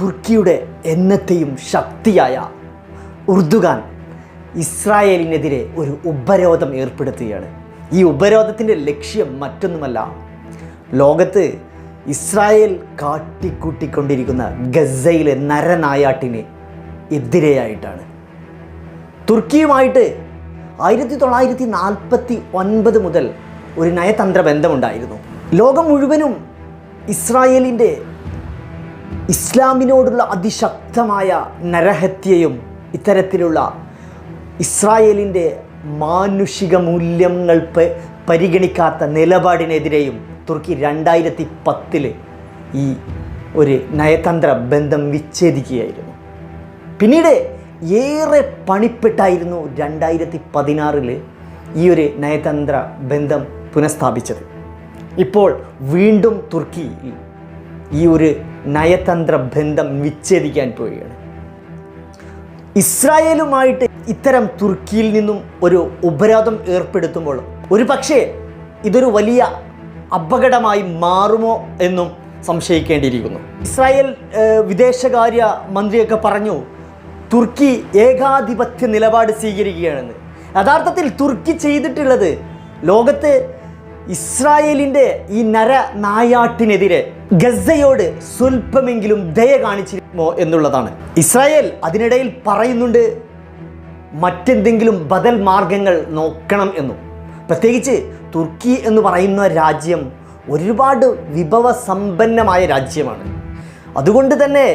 തുർക്കിയുടെ എന്നത്തെയും ശക്തിയായ ഉർദുഗാൻ ഇസ്രായേലിനെതിരെ ഒരു ഉപരോധം ഏർപ്പെടുത്തുകയാണ്. ഈ ഉപരോധത്തിന്റെ ലക്ഷ്യം മറ്റൊന്നുമല്ല. ലോകത്ത് ഇസ്രായേൽ കാട്ടിക്കൂട്ടിക്കൊണ്ടിരിക്കുന്ന ഗസയിലെ നരനായാട്ടിന് എതിരെയായിട്ടാണ്. തുർക്കിയുമായിട്ട് ആയിരത്തി തൊള്ളായിരത്തി നാൽപ്പത്തി ഒൻപത് മുതൽ ഒരു നയതന്ത്ര ബന്ധമുണ്ടായിരുന്നു. ലോകം മുഴുവനും ഇസ്രായേലിന്റെ ഇസ്ലാമിനോടുള്ള അതിശക്തമായ നരഹത്യയും ഇത്തരത്തിലുള്ള ഇസ്രായേലിന്റെ മാനുഷിക മൂല്യങ്ങൾ പരിഗണിക്കാത്ത നിലപാടിനെതിരെയും തുർക്കി രണ്ടായിരത്തി പത്തിൽ ഈ ഒരു നയതന്ത്ര ബന്ധം വിച്ഛേദിക്കുകയായിരുന്നു. പിന്നീട് ഏറെ പണിപ്പെട്ടായിരുന്നു രണ്ടായിരത്തി പതിനാറിൽ ഈ ഒരു നയതന്ത്ര ബന്ധം പുനഃസ്ഥാപിച്ചത്. ഇപ്പോൾ വീണ്ടും തുർക്കി ഈ ഒരു നയതന്ത്ര ബന്ധം വിച്ഛേദിക്കാൻ പോവുകയാണ്. ഇസ്രായേലുമായിട്ട് ഇത്തരം തുർക്കിയിൽ നിന്നും ഒരു ഉപരോധം ഏർപ്പെടുത്തുമ്പോൾ ഒരു പക്ഷേ ഇതൊരു വലിയ അപകടമായി മാറുമോ എന്നും സംശയിക്കേണ്ടിയിരിക്കുന്നു. ഇസ്രായേൽ വിദേശകാര്യ മന്ത്രിയൊക്കെ പറഞ്ഞു തുർക്കി ഏകാധിപത്യ നിലപാട് സ്വീകരിക്കുകയാണെന്ന്. യഥാർത്ഥത്തിൽ തുർക്കി ചെയ്തിട്ടുള്ളത് ലോകത്ത് ഇസ്രായേലിന്റെ ഈ നര നായാട്ടിനെതിരെ ഗസയോട് സ്വല്പമെങ്കിലും ദയ കാണിച്ചിരുമോ എന്നുള്ളതാണ്. ഇസ്രായേൽ അതിനിടയിൽ പറയുന്നുണ്ട് മറ്റെന്തെങ്കിലും ബദൽ മാർഗങ്ങൾ നോക്കണം എന്നും. പ്രത്യേകിച്ച് തുർക്കി എന്ന് പറയുന്ന രാജ്യം ഒരുപാട് വിഭവ സമ്പന്നമായ രാജ്യമാണ്. അതുകൊണ്ട് തന്നെ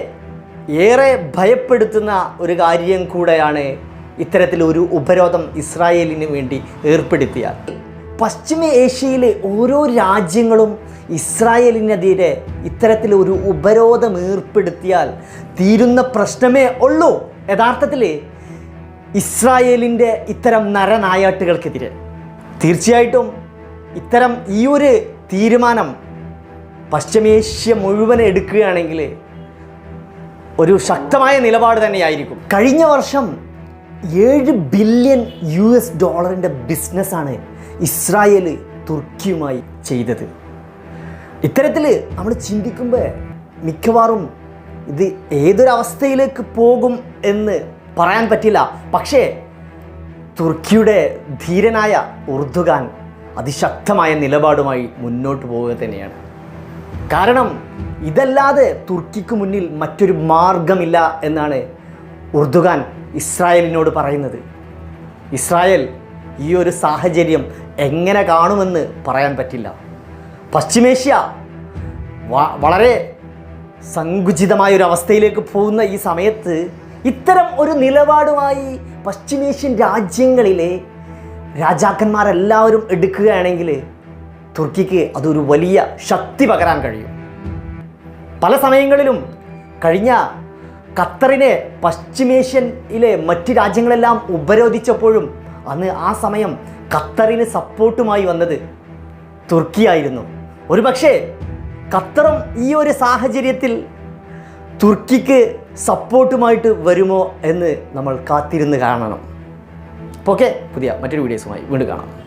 ഏറെ ഭയപ്പെടുത്തുന്ന ഒരു കാര്യം കൂടെയാണ് ഇത്തരത്തിലൊരു ഉപരോധം ഇസ്രായേലിന് വേണ്ടി ഏർപ്പെടുത്തിയാൽ. പശ്ചിമ ഏഷ്യയിലെ ഓരോ രാജ്യങ്ങളും ഇസ്രായേലിനെതിരെ ഇത്തരത്തിലൊരു ഉപരോധം ഏർപ്പെടുത്തിയാൽ തീരുന്ന പ്രശ്നമേ ഉള്ളൂ. യഥാർത്ഥത്തിൽ ഇസ്രായേലിന്റെ ഇത്തരം നരനായാട്ടുകൾക്കെതിരെ. തീർച്ചയായിട്ടും ഇത്തരം ഈ ഒരു തീരുമാനം പശ്ചിമേഷ്യ മുഴുവൻ എടുക്കുകയാണെങ്കിൽ ഒരു ശക്തമായ നിലപാട് തന്നെയായിരിക്കും. കഴിഞ്ഞ വർഷം ഏഴ് ബില്യൺ യു എസ് ഡോളറിന്റെ ബിസിനസ്സാണ് ഇസ്രായേൽ തുർക്കിയുമായി ചെയ്തത്. ഇത്തരത്തിൽ നമ്മൾ ചിന്തിക്കുമ്പോൾ മിക്കവാറും ഇത് ഏതൊരവസ്ഥയിലേക്ക് പോകും എന്ന് പറയാൻ പറ്റില്ല. പക്ഷേ തുർക്കിയുടെ ധീരനായ ഉർദുഗാൻ അതിശക്തമായ നിലപാടുമായി മുന്നോട്ട് പോവുക തന്നെയാണ്. കാരണം ഇതല്ലാതെ തുർക്കിക്ക് മുന്നിൽ മറ്റൊരു മാർഗമില്ല എന്നാണ് ഉർദുഗാൻ ഇസ്രായേലിനോട് പറയുന്നത്. ഇസ്രായേൽ ഈ ഒരു സാഹചര്യം എങ്ങനെ കാണുമെന്ന് പറയാൻ പറ്റില്ല. പശ്ചിമേഷ്യ വളരെ സങ്കുചിതമായ ഒരു അവസ്ഥയിലേക്ക് പോകുന്ന ഈ സമയത്ത് ഇത്തരം ഒരു നിലപാടുമായി പശ്ചിമേഷ്യൻ രാജ്യങ്ങളിലെ രാജാക്കന്മാരെല്ലാവരും എടുക്കുകയാണെങ്കിൽ തുർക്കിക്ക് അതൊരു വലിയ ശക്തി പകരാൻ കഴിയും. പല സമയങ്ങളിലും കഴിഞ്ഞ ഖത്തറിനെ പശ്ചിമേഷ്യയിലെ മറ്റ് രാജ്യങ്ങളെല്ലാം ഉപരോധിച്ചപ്പോഴും അന്ന് ആ സമയം ഖത്തറിന് സപ്പോർട്ടുമായി വന്നത് തുർക്കിയായിരുന്നു. ഒരു പക്ഷേ ഖത്തറും ഈ ഒരു സാഹചര്യത്തിൽ തുർക്കിക്ക് സപ്പോർട്ടുമായിട്ട് വരുമോ എന്ന് നമ്മൾ കാത്തിരുന്ന് കാണണം. ഓക്കെ പുതിയ മറ്റൊരു വീഡിയോസുമായി വീണ്ടും കാണാം.